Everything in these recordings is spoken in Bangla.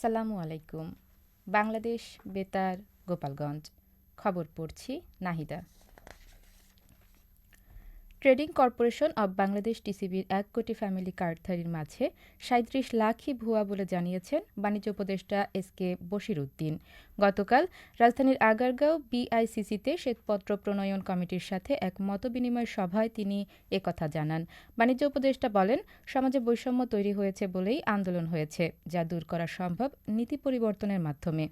আসসালামু আলাইকুম। বাংলাদেশ বেতার গোপালগঞ্জ। খবর পড়ছি Nahida. Trading corporation of Bangladesh টিসিবির এক কোটি ফ্যামিলি কার্ডধারীর মাঝে সাঁত্রিশ লাখই ভুয়া বলে জানিয়েছেন বাণিজ্য উপদেষ্টা এস কে বশির উদ্দিন গতকাল রাজধানীর আগারগাঁও বিআইসিসিতে শ্বেতপত্র প্রণয়ন কমিটির সাথে এক মতবিনিময় সভায় তিনি একথা জানান। বাণিজ্য উপদেষ্টা বলেন, সমাজে বৈষম্য তৈরি হয়েছে বলেই আন্দোলন হয়েছে, যা দূর করা সম্ভব নীতি পরিবর্তনের মাধ্যমে।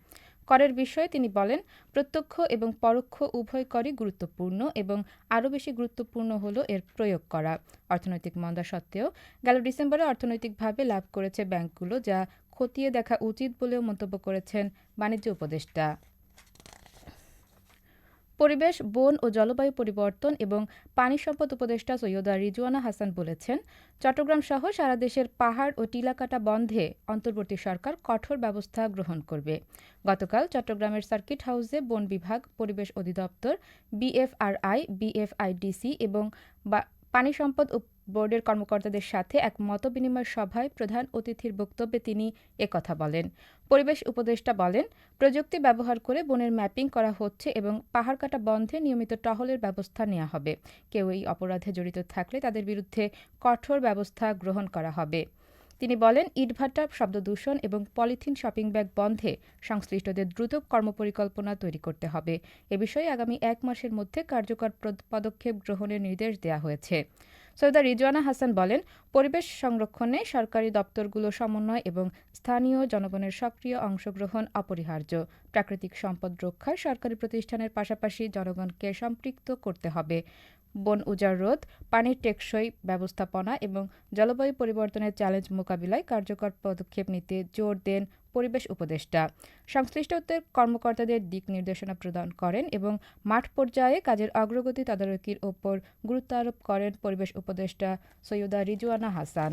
করের বিষয়ে তিনি বলেন, প্রত্যক্ষ এবং পরোক্ষ উভয় করই গুরুত্বপূর্ণ এবং আরও বেশি গুরুত্বপূর্ণ হল এর প্রয়োগ করা। অর্থনৈতিক মন্দা সত্ত্বেও গেল ডিসেম্বরে অর্থনৈতিকভাবে লাভ করেছে ব্যাংকগুলো, যা খতিয়ে দেখা উচিত বলেও মন্তব্য করেছেন বাণিজ্য উপদেষ্টা। পরিবেশ, বন ও জলবায়ু পরিবর্তন এবং পানি সম্পদ উপদেষ্টা সৈয়দা রিজুয়ানা হাসান বলেছেন, চট্টগ্রাম সহ সারা দেশের পাহাড় ও টিলাকাটা বন্ধে অন্তর্বর্তী সরকার কঠোর ব্যবস্থা গ্রহণ করবে। গতকাল চট্টগ্রামের সার্কিট হাউসে বন বিভাগ, পরিবেশ অধিদপ্তর, বিএফআরআই, বিএফআইডিসি এবং পানি সম্পদ বোর্ডের কর্মকর্তাদের সাথে এক মত বিনিময় সভায় প্রধান অতিথির বক্তব্যে তিনি একথা বলেন। পরিবেশ উপদেষ্টা বলেন, প্রযুক্তি ব্যবহার করে বনের ম্যাপিং করা হচ্ছে এবং পাহাড় কাটা বন্ধে নিয়মিত টহলের ব্যবস্থা নেওয়া হবে। কেউ এই অপরাধে জড়িত থাকলে তাদের বিরুদ্ধে কঠোর ব্যবস্থা গ্রহণ করা হবে। তিনি বলেন, ইটভাটা শব্দ দূষণ এবং পলিথিন শপিং ব্যাগ বন্ধে সংশ্লিষ্টদের দ্রুত কর্মপরিকল্পনা তৈরি করতে হবে। এ বিষয়ে আগামী এক মাসের মধ্যে কার্যকর পদক্ষেপ গ্রহণের নির্দেশ দেওয়া হয়েছে। সৈয়দা রিজওয়ানা হাসান বলেন, পরিবেশ সংরক্ষণে সরকারি দপ্তরগুলো সমন্বয় এবং স্থানীয় জনগণের সক্রিয় অংশগ্রহণ অপরিহার্য। প্রাকৃতিক সম্পদ রক্ষায় সরকারি প্রতিষ্ঠানের পাশাপাশি জনগণকে সম্পৃক্ত করতে হবে। বন উজাড় রোধ, পানির টেকসই ব্যবস্থাপনা এবং জলবায়ু পরিবর্তনের চ্যালেঞ্জ মোকাবিলায় কার্যকর পদক্ষেপ নিতে জোর দেন পরিবেশ উপদেষ্টা। সংশ্লিষ্টদের কর্মকর্তাদের দিক নির্দেশনা প্রদান করেন এবং মাঠ পর্যায়ে কাজের অগ্রগতি তদারকির ওপর গুরুত্ব আরোপ করেন পরিবেশ উপদেষ্টা সৈয়দা রিজওয়ানা হাসান।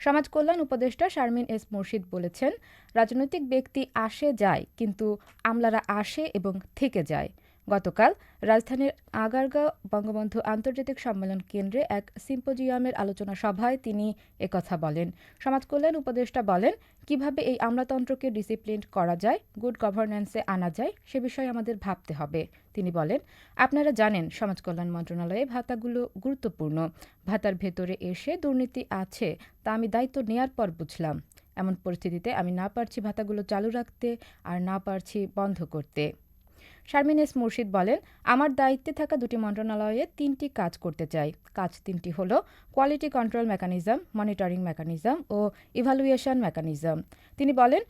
সমাজ কল্যাণ উপদেষ্টা শারমিন এস মুর্শিদ বলেছেন, রাজনৈতিক ব্যক্তি আসে যায়, কিন্তু আমলারা আসে এবং থেকে যায়। গতকাল রাজধানীর আগারগাঁও বঙ্গবন্ধু আন্তর্জাতিক সম্মেলন কেন্দ্রে এক সিম্পোজিয়ামের আলোচনা সভায় তিনি একথা বলেন। সমাজ কল্যাণ উপদেষ্টা বলেন, কীভাবে এই আমলাতন্ত্রকে ডিসিপ্লিন করা যায়, গুড গভর্নেন্সে আনা যায়, সে বিষয়ে আমাদের ভাবতে হবে। তিনি বলেন, আপনারা জানেন, সমাজ কল্যাণ মন্ত্রণালয়ে ভাতাগুলো গুরুত্বপূর্ণ। ভাতার ভেতরে এসে দুর্নীতি আছে, তা আমি দায়িত্ব নেয়ার পর বুঝলাম। এমন পরিস্থিতিতে আমি না পারছি ভাতাগুলো চালু রাখতে আর না পারছি বন্ধ করতে। শারমিন এস মুর্শিদ বলেন, আমার দায়িত্বে থাকা দুটি মন্ত্রণালয়ে তিনটি কাজ করতে চাই। কাজ তিনটি হল quality control mechanism monitoring mechanism ও ইভালুয়েশন মেকানিজম তিনি বলেন,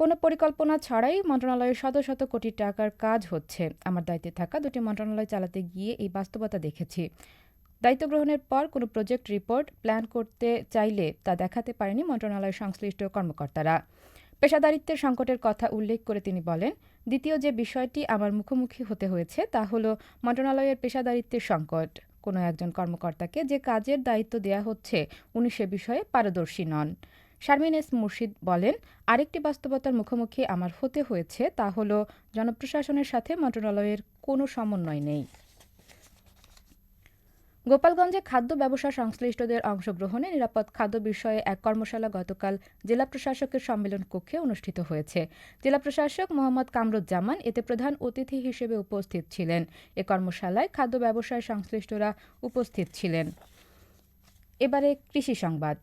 কোনো পরিকল্পনা ছাড়াই মন্ত্রণালয়ের শত শত কোটি টাকার কাজ হচ্ছে। আমার দায়িত্বে থাকা দুটি মন্ত্রণালয় চালাতে গিয়ে এই বাস্তবতা দেখেছি। দায়িত্ব গ্রহণের পর কোনো প্রজেক্ট রিপোর্ট প্ল্যান করতে চাইলে তা দেখাতে পারেনি মন্ত্রণালয়ের সংশ্লিষ্ট কর্মকর্তারা। পেশাদারিত্বের সংকটের কথা উল্লেখ করে তিনি বলেন, দ্বিতীয় যে বিষয়টি আমার মুখোমুখি হতে হয়েছে তা হল মন্ত্রণালয়ের পেশাদারিত্বের সংকট। কোনো একজন কর্মকর্তাকে যে কাজের দায়িত্ব দেওয়া হচ্ছে, উনি সে বিষয়ে পারদর্শী নন। শারমিন এস মুর্শিদ বলেন, আরেকটি বাস্তবতার মুখোমুখি আমার হতে হয়েছে তা হল জনপ্রশাসনের সাথে মন্ত্রণালয়ের কোনো সমন্বয় নেই। গোপালগঞ্জে খাদ্য ব্যবসা সংশ্লিষ্টদের অংশগ্রহণে নিরাপদ খাদ্য বিষয়ে এক কর্মশালা গতকাল জেলা প্রশাসকের সম্মেলন কক্ষে অনুষ্ঠিত হয়েছে। জেলা প্রশাসক মোহাম্মদ কামরুজ্জামান এতে প্রধান অতিথি হিসেবে উপস্থিত ছিলেন। এ কর্মশালায় খাদ্য ব্যবসায় সংশ্লিষ্টরা উপস্থিত ছিলেন। এবারে কৃষি সংবাদ।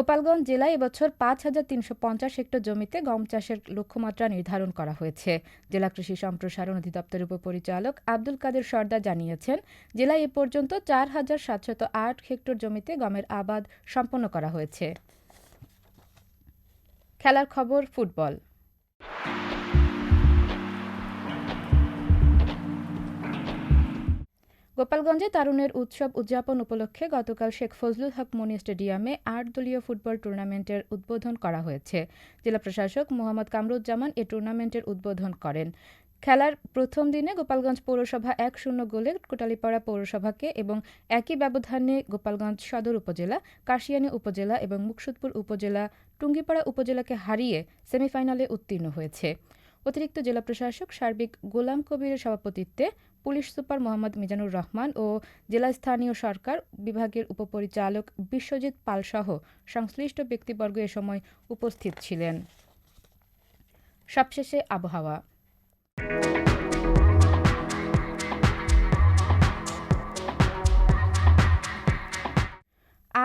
গোপালগঞ্জ জেলায় এবছর পাঁচ হাজার তিনশো পঞ্চাশ হেক্টর জমিতে গম চাষের লক্ষ্যমাত্রা নির্ধারণ করা হয়েছে। জেলা কৃষি সম্প্রসারণ অধিদপ্তরের উপপরিচালক আব্দুল কাদের সর্দার জানিয়েছেন, জেলায় এ পর্যন্ত চার হাজার সাতশত আট হেক্টর জমিতে গমের আবাদ সম্পন্ন করা হয়েছে। খেলার খবর, ফুটবল। গোপালগঞ্জে তারুণের উৎসব উদযাপন উপলক্ষে গতকাল শেখ ফজলুল হক মনি স্টেডিয়ামে আট দলীয় ফুটবল টুর্নামেন্টের উদ্বোধন করা হয়েছে। জেলা প্রশাসক মোহাম্মদ কামরুজ্জামান এ টুর্নামেন্টের উদ্বোধন করেন। খেলার প্রথম দিনে গোপালগঞ্জ পৌরসভা এক শূন্য গোলে কোটালীপাড়া পৌরসভাকে এবং একই ব্যবধানে গোপালগঞ্জ সদর উপজেলা, কাশিয়ানী উপজেলা এবং মুকসুদপুর উপজেলা, টুঙ্গিপাড়া উপজেলাকে হারিয়ে সেমিফাইনালে উত্তীর্ণ হয়েছে। অতিরিক্ত জেলা প্রশাসক সার্বিক গোলাম কবিরের সভাপতিত্বে পুলিশ সুপার মোহাম্মদ মিজানুর রহমান ও জেলা স্থানীয় সরকার বিভাগের উপপরিচালক বিশ্বজিৎ পালসহ সংশ্লিষ্ট ব্যক্তিবর্গ এ সময় উপস্থিত ছিলেন। সবশেষে আবহাওয়া।